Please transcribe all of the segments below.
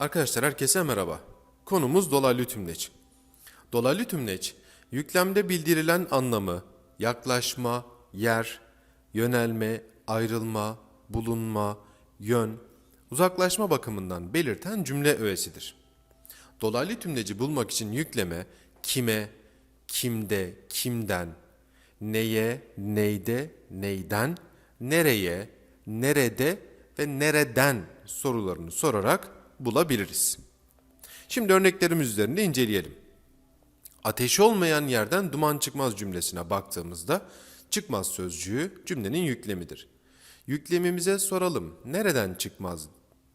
Arkadaşlar herkese merhaba. Konumuz dolaylı tümleç. Dolaylı tümleç, yüklemde bildirilen anlamı, yaklaşma, yer, yönelme, ayrılma, bulunma, yön, uzaklaşma bakımından belirten cümle öğesidir. Dolaylı tümleci bulmak için yükleme kime, kimde, kimden, neye, neyde, neyden, nereye, nerede ve nereden sorularını sorarak bulabiliriz. Şimdi örneklerimiz üzerinde inceleyelim. Ateş olmayan yerden duman çıkmaz cümlesine baktığımızda çıkmaz sözcüğü cümlenin yüklemidir. Yüklemimize soralım nereden çıkmaz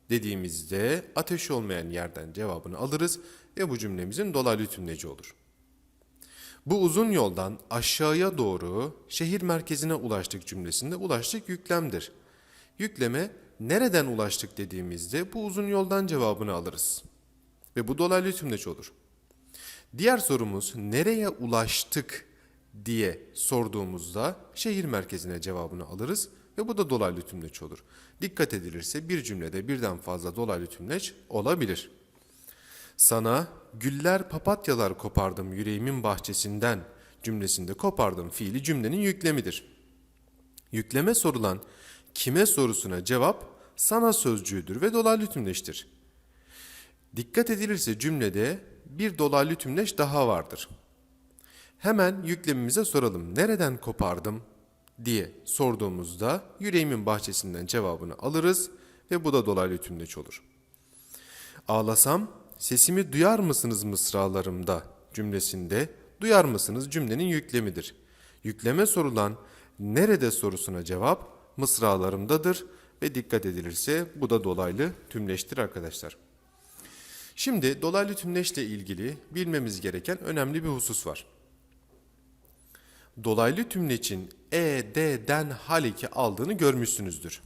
dediğimizde ateş olmayan yerden cevabını alırız ve bu cümlemizin dolaylı tümleci olur. Bu uzun yoldan aşağıya doğru şehir merkezine ulaştık cümlesinde ulaştık yüklemdir. Yükleme nereden ulaştık dediğimizde bu uzun yoldan cevabını alırız. Ve bu dolaylı tümleç olur. Diğer sorumuz nereye ulaştık diye sorduğumuzda şehir merkezine cevabını alırız ve bu da dolaylı tümleç olur. Dikkat edilirse bir cümlede birden fazla dolaylı tümleç olabilir. Sana güller papatyalar kopardım yüreğimin bahçesinden cümlesinde kopardım fiili cümlenin yüklemidir. Yükleme sorulan kime sorusuna cevap sana sözcüğüdür ve dolaylı tümleçtir. Dikkat edilirse cümlede bir dolaylı tümleç daha vardır. Hemen yüklemimize soralım. Nereden kopardım diye sorduğumuzda yüreğimin bahçesinden cevabını alırız ve bu da dolaylı tümleç olur. Ağlasam sesimi duyar mısınız mısralarımda cümlesinde duyar mısınız cümlenin yüklemidir. Yükleme sorulan nerede sorusuna cevap mısralarımdadır ve dikkat edilirse bu da dolaylı tümleştir arkadaşlar. Şimdi dolaylı tümleşle ilgili bilmemiz gereken önemli bir husus var. Dolaylı tümleçin e, d'den haleki aldığını görmüşsünüzdür.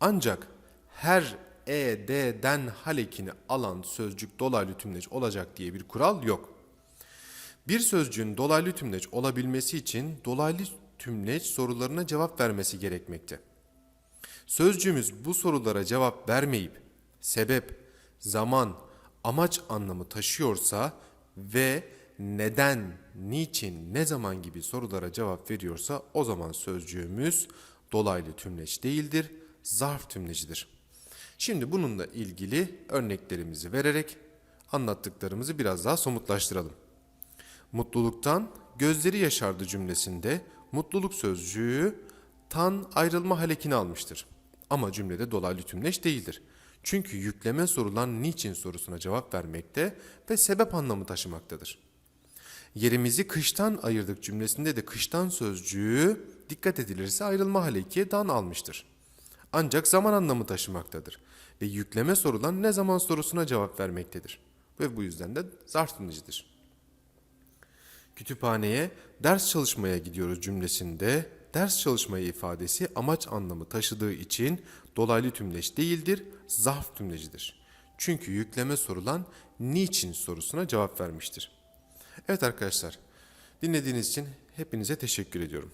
Ancak her e, d'den halekini alan sözcük dolaylı tümleç olacak diye bir kural yok. Bir sözcüğün dolaylı tümleç olabilmesi için dolaylı tümleç sorularına cevap vermesi gerekmekte. Sözcüğümüz bu sorulara cevap vermeyip sebep, zaman, amaç anlamı taşıyorsa ve neden, niçin, ne zaman gibi sorulara cevap veriyorsa o zaman sözcüğümüz dolaylı tümleç değildir, zarf tümlecidir. Şimdi bununla ilgili örneklerimizi vererek anlattıklarımızı biraz daha somutlaştıralım. Mutluluktan gözleri yaşardı cümlesinde mutluluk sözcüğü tan ayrılma halekini almıştır. Ama cümlede dolaylı tümleç değildir. Çünkü yükleme sorulan niçin sorusuna cevap vermekte ve sebep anlamı taşımaktadır. Yerimizi kıştan ayırdık cümlesinde de kıştan sözcüğü dikkat edilirse ayrılma haleki dan almıştır. Ancak zaman anlamı taşımaktadır ve yükleme sorulan ne zaman sorusuna cevap vermektedir. Ve bu yüzden de zarf. Kütüphaneye ders çalışmaya gidiyoruz cümlesinde ders çalışmayı ifadesi amaç anlamı taşıdığı için dolaylı tümleç değildir, zarf tümlecidir. Çünkü yükleme sorulan niçin sorusuna cevap vermiştir. Evet arkadaşlar, dinlediğiniz için hepinize teşekkür ediyorum.